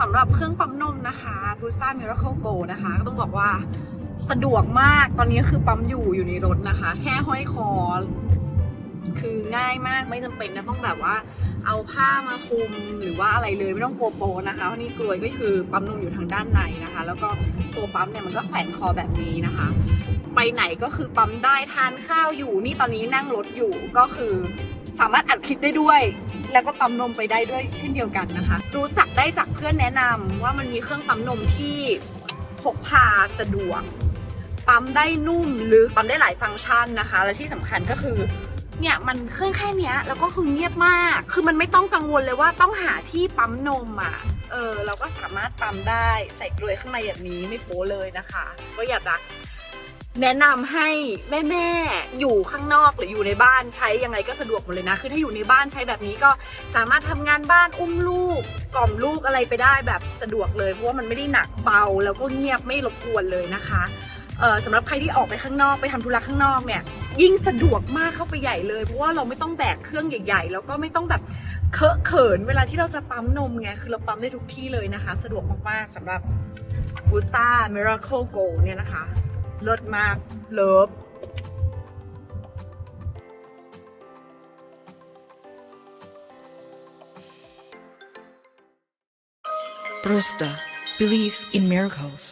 สำหรับเครื่องปั๊มนมนะคะ b o o s t a Miracle Go นะคะ ก็ต้องบอกว่าสะดวกมากตอนนี้คือปั๊มอยู่อยู่ในรถนะคะ แค่ห้อยคอ คือง่ายมากไม่จำเป็นนะต้องแบบว่า เอาผ้ามาคลุมหรือว่าอะไรเลยไม่ต้องโกโปรนะคะเพราะนี่กลวยก็คือปั๊มนมอยู่ทางด้านในนะคะ แล้วก็ตัวปั๊มเนี่ยมันก็แขวนคอแบบนี้นะคะ ไปไหนก็คือปั๊มได้ทานข้าวอยู่ นี่ตอนนี้นั่งรถอยู่ก็คือสามารถอัดคลิปได้ด้วย แล้วก็ปั๊มนมไปได้ด้วยเช่นเดียวกันนะคะ รู้จักได้จากเพื่อนแนะนำว่ามันมีเครื่องปั๊มนมที่พกพาสะดวก ปั๊มได้นุ่มลึกปั๊มได้หลายฟังก์ชันนะคะ และที่สำคัญก็คือเนี่ยมันเครื่องแค่เนี้ยแล้วก็คือเงียบมาก คือมันไม่ต้องกังวลเลยว่าต้องหาที่ปั๊มนมอะ เออเราก็สามารถปั๊มได้ใส่กลวยข้างในแบบนี้ไม่โป๊เลยนะคะ ก็อยากจะ แนะนำให้แม่ๆอยู่ข้างนอกหรืออยู่ในบ้านใช้ยังไงก็สะดวกหมดเลยนะ คือถ้าอยู่ในบ้านใช้แบบนี้ก็สามารถทำงานบ้านอุ้มลูกกล่อมลูกอะไรไปได้แบบสะดวกเลยเพราะว่ามันไม่ได้หนักเบาแล้วก็เงียบไม่รบกวนเลยนะคะสำหรับใครที่ออกไปข้างนอกไปทำธุระข้างนอกเนี่ยยิ่งสะดวกมากเข้าไปใหญ่เลยเพราะว่าเราไม่ต้องแบกเครื่องใหญ่ๆ แล้วก็ไม่ต้องแบบเคอะเขินเวลาที่เราจะปั๊มนมไงคือเราปั๊มได้ทุกที่เลยนะคะ สะดวกมากๆสำหรับ b o o s t a Miracle Go เนี่ยนะคะ เลิศมาก เลิฟรุสตา Believe in miracles.